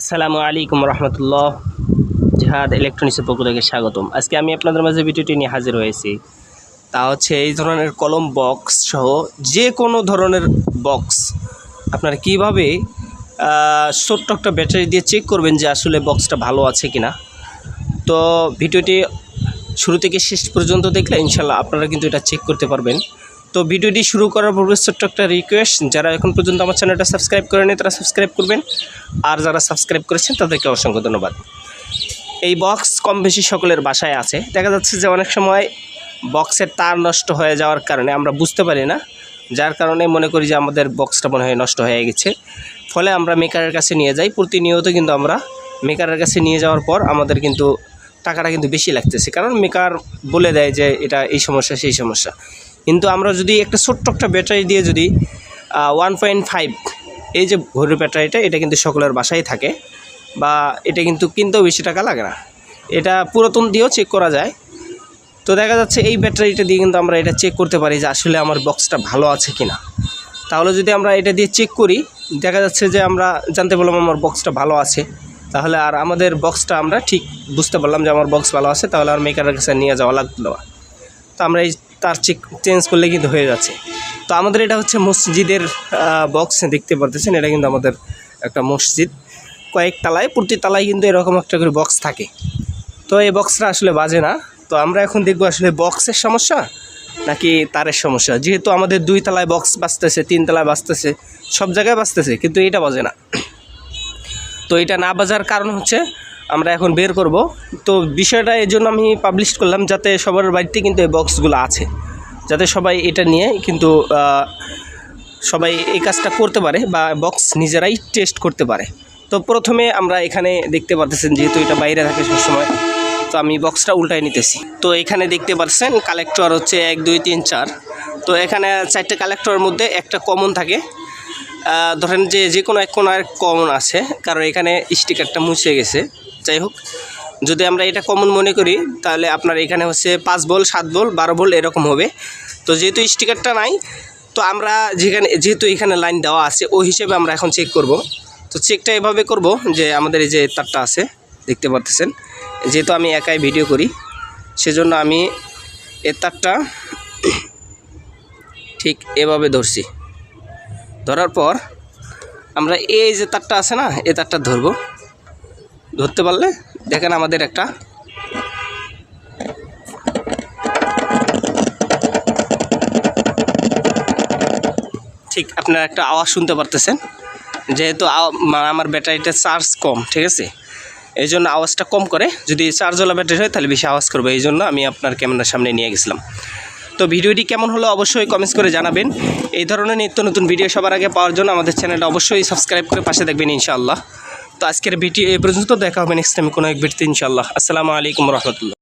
আসসালামু আলাইকুম রহমতুল্লাহ। জাহাদ ইলেকট্রনিক্সের পক্ষ থেকে স্বাগতম। আজকে আমি আপনাদের মাঝে ভিডিওটি নিয়ে হাজির হয়েছি। তা হচ্ছে এই ধরনের কলম বক্স সহ যে কোনো ধরনের বক্স। আপনারা কীভাবে ছোট্ট একটা ব্যাটারি দিয়ে চেক করবেন যে আসলে বক্সটা ভালো আছে কিনা? তো ভিডিওটি শুরু থেকে শেষ পর্যন্ত দেখলে ইনশাল্লাহ আপনারা কিন্তু এটা চেক করতে পারবেন। তো ভিডিওটি শুরু করার পূর্বে ছোট্ট একটা রিকোয়েস্ট যারা এখন পর্যন্ত আমার চ্যানেলটা সাবস্ক্রাইব করেনি, তারা সাবস্ক্রাইব করবেন। আর যারা সাবস্ক্রাইব করেছেন, তাদেরকে অসংখ্য ধন্যবাদ। এই বক্স কম বেশি সকলের বাসায় আছে। দেখা যাচ্ছে যে অনেক সময় বক্সের তার নষ্ট হয়ে যাওয়ার কারণে আমরা বুঝতে পারি না। যার কারণে মনে করি যে আমাদের বক্সটা মনে হয় নষ্ট হয়ে গেছে। ফলে আমরা মেকারের কাছে নিয়ে যাই। প্রতিনিয়ত কিন্তু আমরা মেকারের কাছে নিয়ে যাওয়ার পর আমাদের কিন্তু টাকাটা কিন্তু বেশি লাগতেছে। কারণ মেকার বলে দেয় যে এটা এই সমস্যা, সেই সমস্যা। কিন্তু আমরা যদি একটা ছোট্ট একটা ব্যাটারি দিয়ে যদি ওয়ান পয়েন্ট ফাইভ এই যে ঘড়ির ব্যাটারিটা, এটা কিন্তু সকলের বাসায় থাকে বা এটা কিন্তু কিনতেও বেশি টাকা লাগে না। এটা পুরাতন দিয়েও চেক করা যায়। তো দেখা যাচ্ছে এই ব্যাটারিটা দিয়ে কিন্তু আমরা এটা চেক করতে পারি যে আসলে আমার বক্সটা ভালো আছে কি না তাহলে যদি আমরা এটা দিয়ে চেক করি, দেখা যাচ্ছে যে আমরা জানতে পারলাম আমার বক্সটা ভালো আছে, তাহলে আর আমাদের বক্সটা আমরা ঠিক বুঝতে পারলাম যে আমার বক্স ভালো আছে, তাহলে আর মেকারের কাছে নিয়ে যাওয়া লাগল তো আমরা এই তার চেক চেঞ্জ করলে কিন্তু হয়ে যাচ্ছে। তো আমাদের এটা হচ্ছে মসজিদের বক্স দেখতে পারতেছেন, এটা কিন্তু আমাদের একটা মসজিদ। কয়েক তালায়, প্রতি তালায় কিন্তু এরকম একটা করে বক্স থাকে। তো এই বক্সটা আসলে বাজে না। তো আমরা এখন দেখব আসলে বক্সের সমস্যা নাকি তারের সমস্যা। যেহেতু আমাদের দুই তলায় বক্স বাজতেছে, তিন তলায় বাজতেছে, সব জায়গায় বাজতেছে, কিন্তু এটা বাজে না। তো এটা না বাজার কারণ হচ্ছে আমরা এখন বের করব। তো বিষয়টা এই জন্য আমি পাবলিশ করলাম যাতে সবার বাড়িতে কিন্তু এই বক্সগুলো আছে। যাতে সবাই এটা নিয়ে কিন্তু সবাই এই কাজটা করতে পারে বা বক্স নিজেরাই টেস্ট করতে পারে। তো প্রথমে আমরা এখানে দেখতে পাচ্ছেন যেহেতু এটা বাইরে থাকে সবসময়, তো আমি বক্সটা উল্টাই নিতেছি। তো এখানে দেখতে পাচ্ছেন কালেক্টর হচ্ছে এক, দুই, তিন, চার। তো এখানে চারটে কালেক্টরের মধ্যে একটা কমন থাকে। ধরেন যে যে কোনো এক কোনো এক কমন আছে, কারণ এখানে স্টিকারটা মুছে গেছে। যাই হোক, যদি আমরা এটা কমন মনে করি, তাহলে আপনার এখানে হচ্ছে পাঁচ বল, সাত বল, বারো বল এরকম হবে। তো যেহেতু স্টিকারটা নাই, তো আমরা যেখানে যেহেতু এখানে লাইন দেওয়া আছে, ওই হিসেবে আমরা এখন চেক করব। তো চেকটা এভাবে করব যে আমাদের এই যে তারটা আছে, দেখতে পারতেছেন। যেহেতু আমি একাই ভিডিও করি, সেজন্য আমি এর তারটা ঠিক এভাবে ধরছি। ধরার পর আমরা এই যে তারটা আছে না, এ তারটা ধরবো। ধরতে পারলে দেখেন আমাদের একটা ঠিক আপনারা একটা আওয়াজ শুনতে পারতেছেন। যেহেতু আমার ব্যাটারিটা চার্জ কম, ঠিক আছে? এই জন্য আওয়াজটা কম করে। যদি চার্জওয়ালা ব্যাটারি হয় তাহলে বেশি আওয়াজ করবে। এই জন্য আমি আপনার ক্যামেরার সামনে নিয়ে গেছিলাম। তো ভিডিওটি কেমন হলো অবশ্যই কমেন্টস করে জানাবেন। এই ধরনের নিত্য নতুন ভিডিও সবার আগে পাওয়ার জন্য আমাদের চ্যানেলটা অবশ্যই সাবস্ক্রাইব করে পাশে দেখবেন ইনশাআল্লাহ। তো আজকের ভিডিও এই পর্যন্ত। দেখা হবে নেক্সট টাইম কোনো এক ভিডিওতে ইনশাল্লাহ আসসালামু আলাইকুম রহমতুল্লাহ।